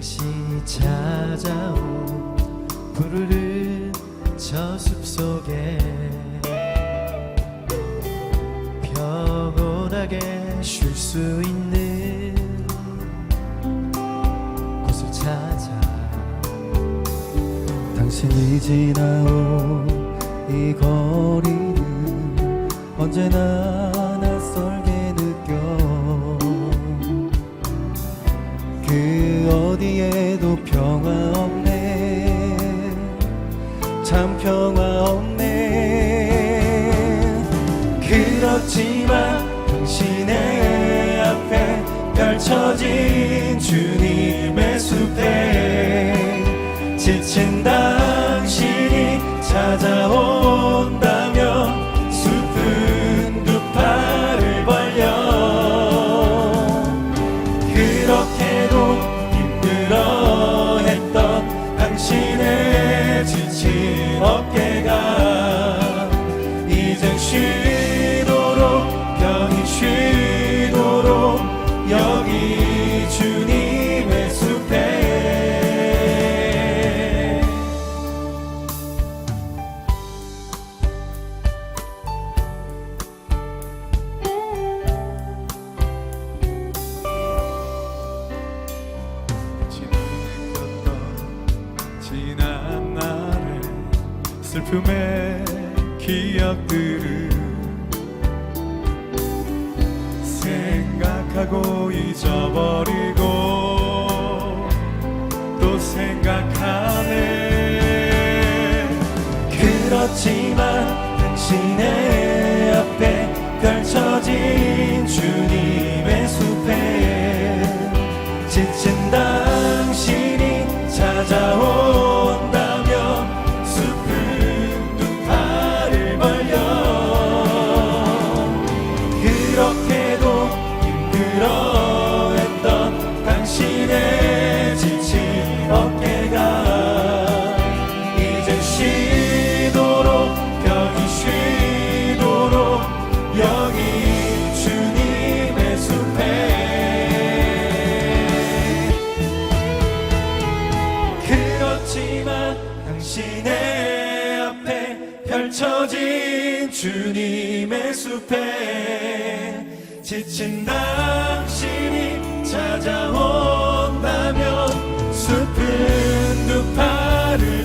다시 찾아온 푸르른 저 숲 속에 평온하게 쉴 수 있는 곳을 찾아. 당신이 지나온 이 거리는 언제나 그 어디에도 평화 없네. 참 평화 없네. 그렇지만 당신의 앞에 펼쳐진 주님의 숲에 지친 당신이 찾아온다면 두 팔을 벌려 그렇게 슬픔의 기억들을 생각하고 잊어버리고 또 생각하네. 그렇지만 당신의 앞에 펼쳐진 주님 힘들어했던 당신의 지친 어깨가 이제 쉬도록 편히 쉬도록 여기 주님의 숲에. 그렇지만 당신의 앞에 펼쳐진 주님의 숲에 지친 당신이 찾아온다면 숲은 두 팔을